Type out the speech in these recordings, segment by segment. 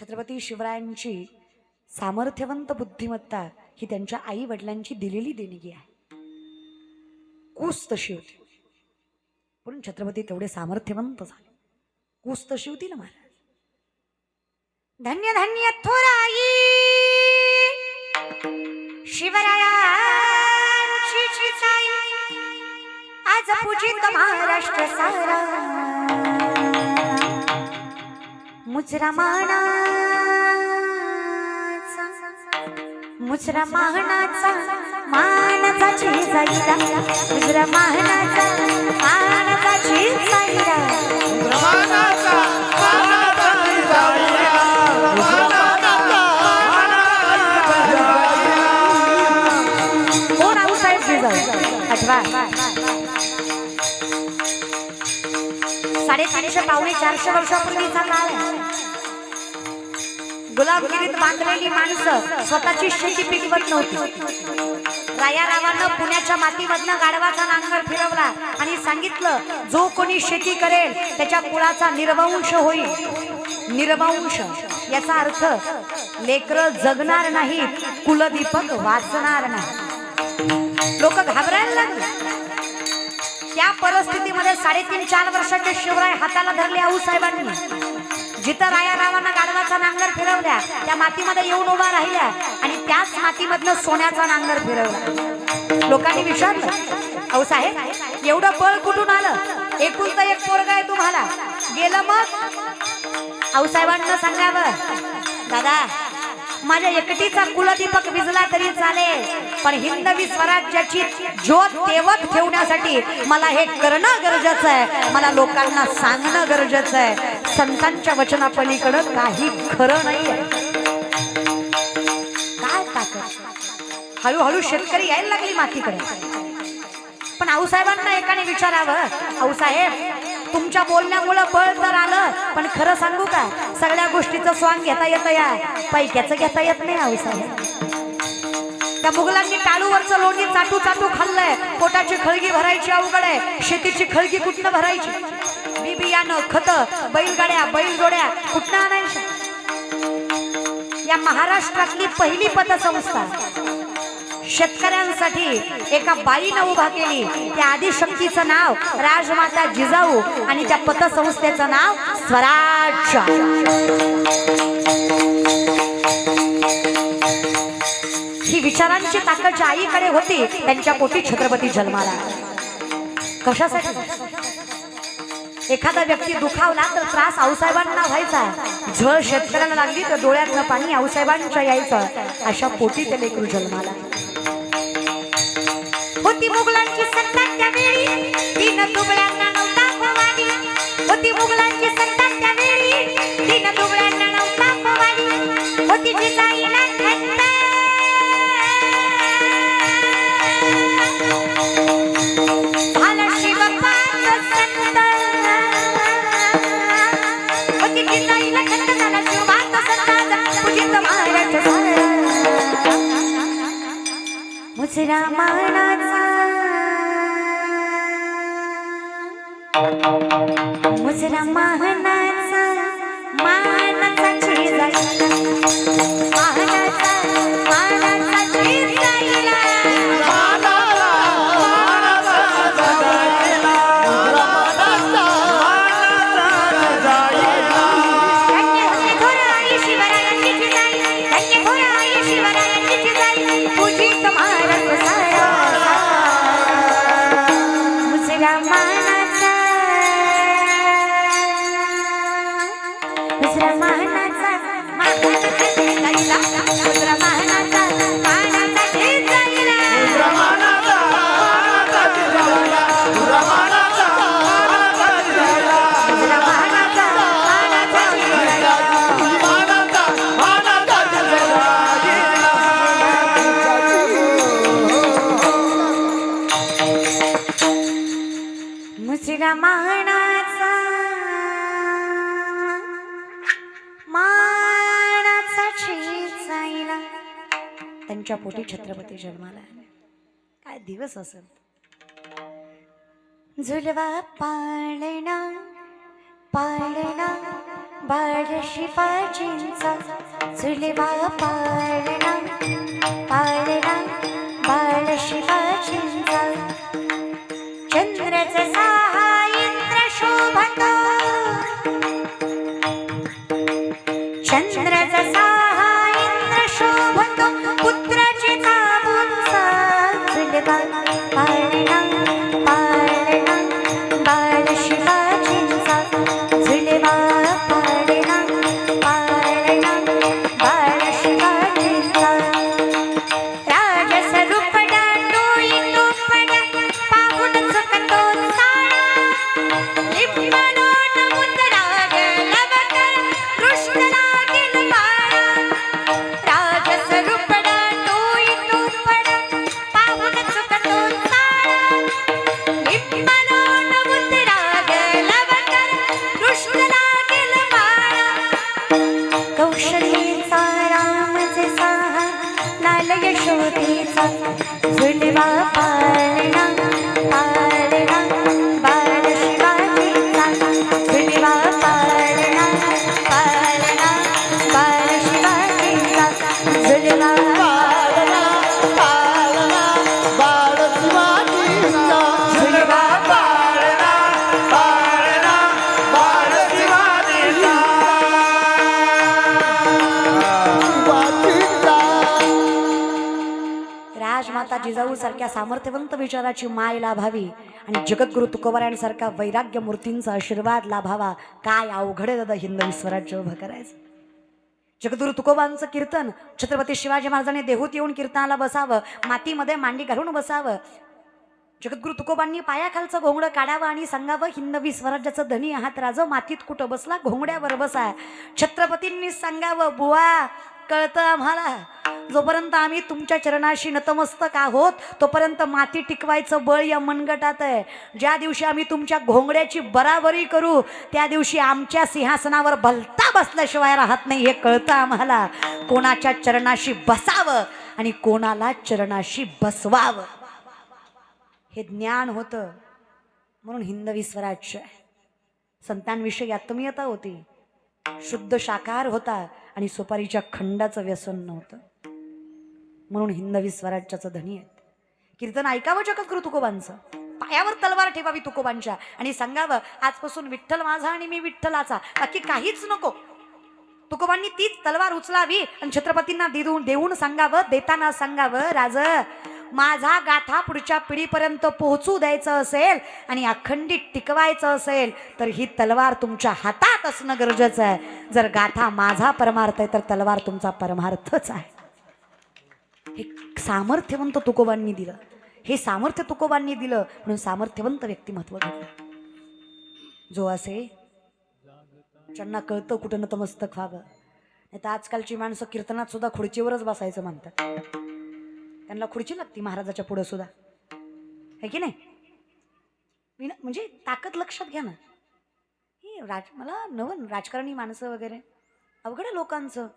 छत्रपती शिवरायांची सामर्थ्यवंत बुद्धिमत्ता ही त्यांच्या आई वडिलांची दिलेली देणगी आहे. कूस तशी होती. पण छत्रपती तेवढे सामर्थ्यवंत झाले. कूस तशी होती ना महाराज? धन्य धन्य थोराई! शिवरायांची आज पूजित महाराष्ट्र सारा. मुजरा मानाचा मुजरा मानाचा मानाचा जाईला मुजरा मानाचा मानाचा जाईला रमानाचा मानाचा जिजाऊया रमानाचा कोण आऊसाहेब जिजाऊ आठवा साडेतीनशे पावणे चारशे वर्षापूर्वीचा काळ आहे. गुलाबगिरीत बांधलेली माणसं स्वतःची शेती पिकवत नव्हती. राया रावानं पुण्याच्या मातीमधनं गाढवाचा नांगर फिरवला आणि सांगितलं जो कोणी शेती करेल त्याच्या कुळाचा निर्वंश होईल. निर्वंश याचा अर्थ लेकर जगणार नाहीत कुलदीपक वाचणार नाही लोक घाबरायला लागले. त्या परिस्थितीमध्ये साडेतीन चार वर्षाचे शिवराय हाताला धरले आऊसाहेबांनी जिथं राया रावांना गाढवाचा नांगर फिरवल्या त्या मातीमध्ये येऊन उभा राहिल्या आणि त्याच मातीमधनं सोन्याचा नांगर फिरवला. लोकांनी विचारलं अहो साहेब एवढं बळ कुठून आलं? एकूण तर एक पोरगा आहे तुम्हाला. गेलं मग? आऊसाहेबांना सांगावं दादा माझ्या एकटीचा कुलदीपक विजला तरी चालेल. पण हिंदवी स्वराज्याची ज्योत तेवत ठेवण्यासाठी मला हे करणं गरजेचं आहे. मला लोकांना सांगणं गरजेचं आहे. संतांच्या वचनापलीकडं काही खरं नाही काय ताकद? हळूहळू शेतकरी यायला लागली मातीकडे. पण आऊसाहेबांना एकाने विचारावं. आऊसाहेब तुमच्या बोलण्यामुळं बळ तर आलं पण खरं सांगू का? सगळ्या गोष्टीचं स्वांग घेता येतं या. पैक्याचं घेता येत नाही आऊसाहेब त्या मुघलांनी टाळूवरचं लोणी चाटू चाटू खाल्लंय. पोटाची खळगी भरायची अवघड आहे. शेतीची खळगी कुठनं भरायची? बी बियाणं खत बैलगाड्या बैलजोड्या कुठनं आणायच्या? या महाराष्ट्रातली पहिली पतसंस्था. शेतकऱ्यांसाठी एका बाईनं उभा केली. त्या आदिशक्तीचं नाव राजमाता जिजाऊ आणि त्या पतसंस्थेचं नाव स्वराज. ही विचारांची ताकद ज्या आईकडे होती त्यांच्या पोटी छत्रपती जन्माला. कशासाठी? एखादा व्यक्ती दुखावला तर त्रास आऊसाहेबांना व्हायचा. झळ शेतकऱ्याला लागली तर डोळ्यातनं पाणी आऊसाहेबांच्या यायचं. अशा पोटी ते लेकरू जन्माला. होती मुघलांची सत्ता त्यावेळी. तीन तुबळ्यांना नव्हता फवानी होती मुघलांची मुजरा मानाचा। मुजरा मानाचा। मानाचा चिजाईला पोटी छत्रपती जन्माला आले. काय दिवस असेल झुलवा पाळणा पाळणा बाळ शिवाजींचा. झुलवा पाळणा पाळणा बाळ शिवाजींचा. चंद्राचा सामर्थ्यवंत विचाराची माय लाभावी आणि जगद्गुरु तुकोबाऱ्यांसारखा वैराग्य मूर्तींचा आशीर्वाद लाभावा. काय अवघड आहे दादा हिंदवी स्वराज्य उभं करायचं? जगद्गुरु तुकोबांचं कीर्तन छत्रपती शिवाजी महाराजांनी देहूत येऊन कीर्तनाला बसावं मातीमध्ये मांडी घालून बसावं. जगद्गुरु तुकोबांनी पायाखालचं घोंगडं काढावं आणि सांगावं हिंदवी स्वराज्याचं धनी आहात राज मातीत कुठं बसला घोंगड्यावर बसा. छत्रपतींनी सांगावं बुवा कळतं आम्हाला? जोपर्यंत आम्ही तुमच्या चरणाशी नतमस्तक आहोत तोपर्यंत माती टिकवायचं बळ या मनगटात आहे. ज्या दिवशी आम्ही तुमच्या घोंगड्याची बराबरी करू त्या दिवशी आमच्या सिंहासनावर भलता बसल्याशिवाय राहत नाही हे कळतं आम्हाला. कोणाच्या चरणाशी बसावं आणि कोणाला चरणाशी बसवावं? हे ज्ञान होतं. म्हणून हिंदवी स्वराज्य. संतांविषयी आत्मीयता होती. शुद्ध शाकार होता. आणि सुपारीच्या खंडाचं व्यसन नव्हतं. म्हणून हिंदवी स्वराज्याचं धनी आहेत. कीर्तन ऐकावं जगद्गुरु तुकोबांचं. पायावर तलवार ठेवावी तुकोबांच्या आणि सांगावं आजपासून विठ्ठल माझा आणि मी विठ्ठलाचा. बाकी काहीच नको. तुकोबांनी तीच तलवार उचलावी आणि छत्रपतींना देऊन देऊन सांगावं देताना सांगावं राज माझा गाथा पुढच्या पिढीपर्यंत पोहोचू द्यायचं असेल आणि अखंडित टिकवायचं असेल तर ही तलवार तुमच्या हातात असणं गरजेचं आहे. जर गाथा माझा परमार्थ आहे तर तलवार तुमचा परमार्थच आहे. हे सामर्थ्यवंत तुकोबांनी दिलं. हे सामर्थ्य तुकोबांनी दिलं म्हणून सामर्थ्यवंत व्यक्तिमत्व घडलं जो असे ज्यांना कळतं कुठं मस्तक व्हावं. नाही तर आजकालची माणसं कीर्तनात सुद्धा खुर्चीवरच बसायचं म्हणतात. त्यांना खुर्ची लागती महाराजाच्या पुढं सुद्धा. है की नाही? विना म्हणजे ताकद लक्षात घ्या ना. ही राज मला नवन राजकारणी माणसं वगैरे अवघड लोकांचं.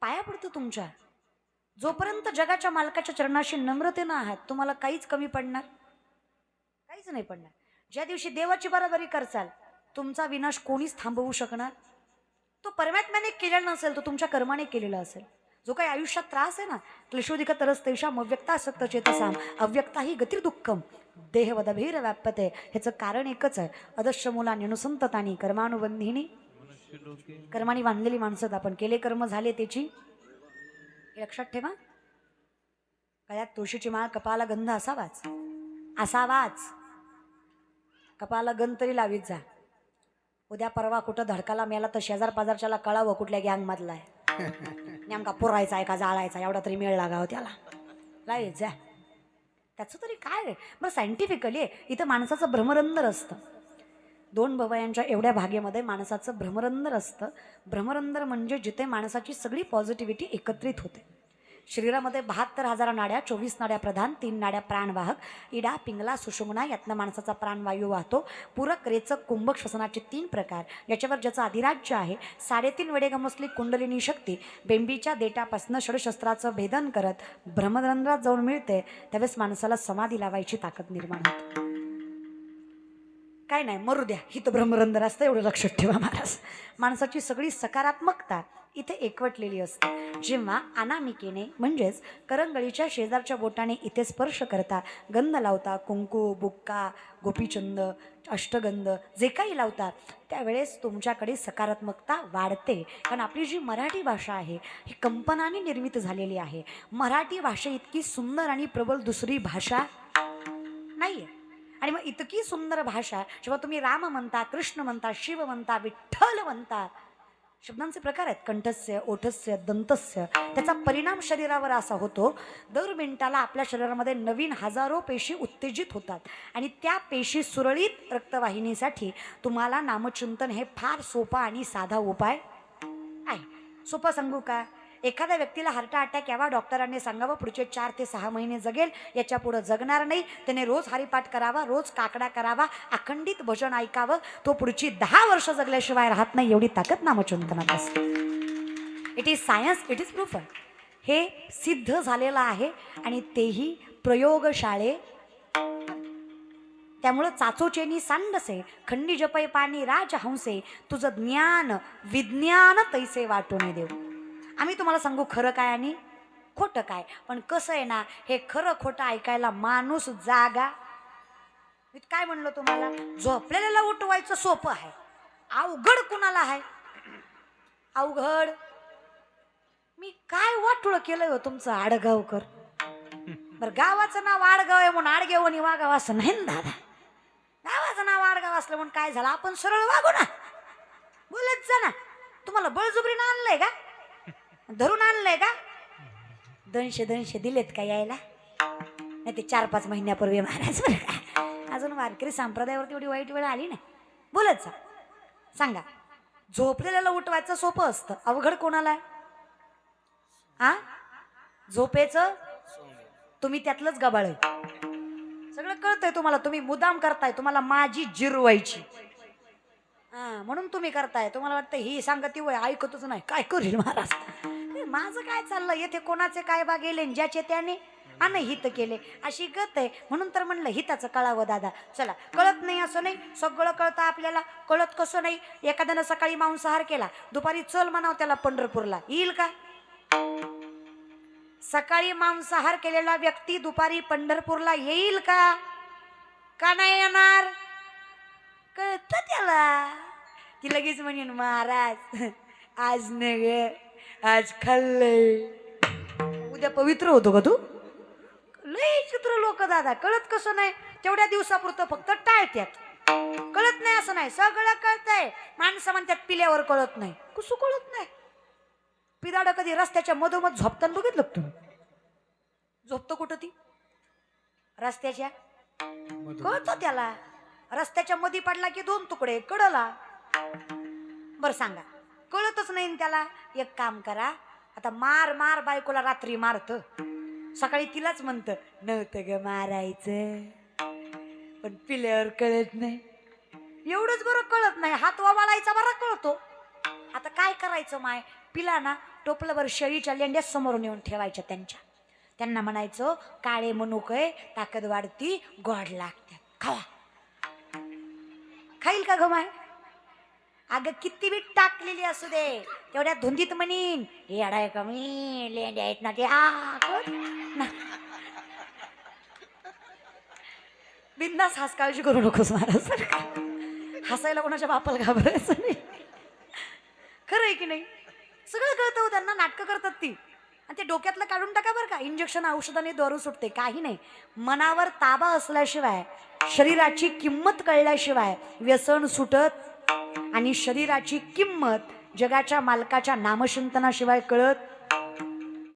पाया पडतं तुमच्या. जोपर्यंत जगाच्या मालकाच्या चरणाशी नम्रतेनं आहात तुम्हाला काहीच कमी पडणार. काहीच नाही पडणार. ज्या दिवशी देवाची बराबरी करचाल तुमचा विनाश कोणीच थांबवू शकणार. तो परमात्म्याने केलेला नसेल तो तुमच्या कर्माने केलेला असेल. जो काही आयुष्यात त्रास आहे ना क्लेशोधिक तरस तेषाम अव्यक्ता असक्त चेतसाम अव्यक्ता ही गतिर्दुःखम देहवदभीर व्याप्यते. ह्याचं कारण एकच आहे. अदश्य मुलांनी अनुसंततानी कर्मानुबंधिनी कर्माने बांधलेली माणसं आपण केले कर्म झाले त्याची. लक्षात ठेवा. कळ्यात तुळशीची माळ कपाला गंध असावाच. असावाच. कपाला गंध तरी लावीत जा. उद्या परवा कुठं धडकाला मेला तर शेजार पाजारच्याला कळावं कुठल्या गँगमधला आहे. नेमका पुरायचा आहे का जाळायचा एवढा तरी मेळ लागावं त्याला. लावीत जा. त्याचं तरी काय आहे बरं सायंटिफिकली इथं माणसाचं भ्रमरंदर असतं. दोन भवयांच्या एवढ्या भागेमध्ये माणसाचं भ्रमरंदर असतं. भ्रमरंदर म्हणजे जिथे माणसाची सगळी पॉझिटिव्हिटी एकत्रित होते. शरीरामध्ये बहात्तर हजार नाड्या चोवीस नाड्या प्रधान तीन नाड्या प्राणवाहक इडा पिंगला सुषुंगणा यातनं माणसाचा प्राणवायू वाहतो. पूरक रेचक कुंभक श्वसनाचे तीन प्रकार याच्यावर ज्याचं अधिराज्य आहे साडेतीन वेडे गमसली कुंडलिनी शक्ती बेंबीच्या देटापासनं षडशस्त्राचं भेदन करत भ्रमरंध्रात जाऊन मिळते त्यावेळेस माणसाला समाधी लावायची ताकद निर्माण होते. काय नाही मरू द्या. ही तर ब्रह्मरंध्र असतं एवढं लक्षात ठेवा महाराज. माणसाची सगळी सकारात्मकता इथे एकवटलेली असते. जेव्हा अनामिकेने म्हणजेच करंगळीच्या शेजारच्या बोटाने इथे स्पर्श करता गंध लावता कुंकू बुक्का गोपीचंद अष्टगंध जे काही लावता त्यावेळेस तुमच्याकडे सकारात्मकता वाढते. कारण आपली जी मराठी भाषा आहे ही कंपनाने निर्मित झालेली आहे. मराठी भाषा इतकी सुंदर आणि प्रबल दुसरी भाषा नाही आहे आणि मग इतकी सुंदर भाषा जेव्हा तुम्ही राम म्हणता कृष्ण म्हणता शिव म्हणता विठ्ठल म्हणता शब्दांचे प्रकार आहेत. कंठस्य ओठस्य दंतस्य. त्याचा परिणाम शरीरावर असा होतो दर मिनिटाला आपल्या शरीरामध्ये नवीन हजारो पेशी उत्तेजित होतात. आणि त्या पेशी सुरळीत रक्तवाहिनीसाठी तुम्हाला नामचिंतन हे फार सोपा आणि साधा उपाय आहे. सोपं सांगू का? एखाद्या व्यक्तीला हार्ट अटॅक यावा डॉक्टरांनी सांगावं पुढचे चार ते सहा महिने जगेल याच्या पुढं जगणार नाही. त्याने रोज हरिपाठ करावा रोज काकडा करावा अखंडित भजन ऐकावं. तो पुढची दहा वर्ष जगल्याशिवाय राहत नाही एवढी ताकद नामचिंतनात असते. It is science it is proof हे सिद्ध झालेलं आहे आणि तेही प्रयोगशाळे. त्यामुळं चाचोचेनी सांडसे खंडी जपै पाणी राजहंसे तुझं ज्ञान विज्ञान तैसे वाटून देऊ. आम्ही तुम्हाला सांगू खरं काय आणि खोटं काय. पण कसं आहे ना हे खरं खोटं ऐकायला माणूस जागा. मी काय म्हणलं तुम्हाला? झोपलेल्याला उठवायचं सोपं आहे. अवघड कुणाला आहे? अवघड. मी काय वाटुळ केलंय हो तुमचं आडगावकर? बरं गावाचं नाव आडगाव आहे म्हणून आडगाव आणि वागाव असं नाही ना दादा? गावाचं नाव आडगाव असलं म्हणून काय झालं? आपण सरळ वागू ना. बोलत जा ना. तुम्हाला बळजुबरीनं आणलंय का? धरून आणलंय का? दोनशे दोनशे दिलेत का यायला? नाही ते चार पाच महिन्यापूर्वी महाराज बरं का? अजून वारकरी संप्रदायावरती एवढी वाईट वेळ आली ना बोलत जा. सांगा झोपलेल्याला उठवायचं सोपं असतं. अवघड कोणाला? हा झोपेचं? तुम्ही त्यातलंच गबाळ आहे. सगळं कळतंय तुम्हाला. तुम्ही मुदाम करताय. तुम्हाला माझी जिरवायची. हा म्हणून तुम्ही करताय. तुम्हाला वाटतं ही सांगती वय ऐकतच नाही. काय करील महाराज? माझं काय चाललं? येथे कोणाचे काय बा गेले न ज्याचे त्याने? आणि हित केले. अशी गत आहे. म्हणून तर म्हणलं हिताचं कळावं दादा. चला कळत नाही असं नाही. सगळं कळतं आपल्याला. कळत कसं नाही? एखाद्यानं सकाळी मांसाहार केला. दुपारी चल म्हणाव त्याला पंढरपूरला. येईल का? सकाळी मांसाहार केलेला व्यक्ती दुपारी पंढरपूरला येईल का? का नाही येणार? कळत त्याला. ती लगेच म्हणेन महाराज आज न आज खाल्लंय उद्या पवित्र होतो का तू? लय चित्र लोक दादा कळत कसं नाही? तेवढ्या दिवसापुरतं फक्त टाळत्यात. कळत नाही असं नाही सगळं कळतंय. माणसं म्हणतात पिल्यावर कळत नाही. कसं कळत नाही? पिदाड कधी रस्त्याच्या मधोमध झोपताना बघितलं तुम्ही? झोपतो कुठं ती? रस्त्याच्या? कळतो त्याला. रस्त्याच्या मध्ये पडला की दोन तुकडे कळला. बर सांगा. कळतच नाही न त्याला. एक काम करा आता मार मार बायकोला रात्री मारत. सकाळी तिलाच म्हणत नव्हतं ग मारायचं. पण पिल्यावर कळत नाही. एवढंच बरं कळत नाही. हात वाळायचा बरा कळतो. आता काय करायचं माय? पिला ना टोपलावर शेळीच्या लेंड्या समोर येऊन ठेवायच्या त्यांच्या. त्यांना म्हणायचं काळे मनुकय ताकद वाढती गोड लागतात खावा. खाईल का ग माय? अगं किती बीट टाकलेली असू दे. तेवढ्या धुंदीत म्हणीन हे अडाय कमी लेंड्या आहेत ना ते. बिंदास हास काळजी करू नकोस महाराज बरं हसायला कोणाच्या बापाला घाबरायचं नाही. खरं आहे की नाही? सगळं कळतं हो त्यांना नाटकं करतात ती. आणि ते डोक्यातलं काढून टाका बरं का. इंजेक्शन औषधाने दारू सुटते काही नाही. मनावर ताबा असल्याशिवाय शरीराची किंमत कळल्याशिवाय व्यसन सुटत आणि शरीराची किंमत जगाच्या मालकाच्या नामचिंतनाशिवाय कळत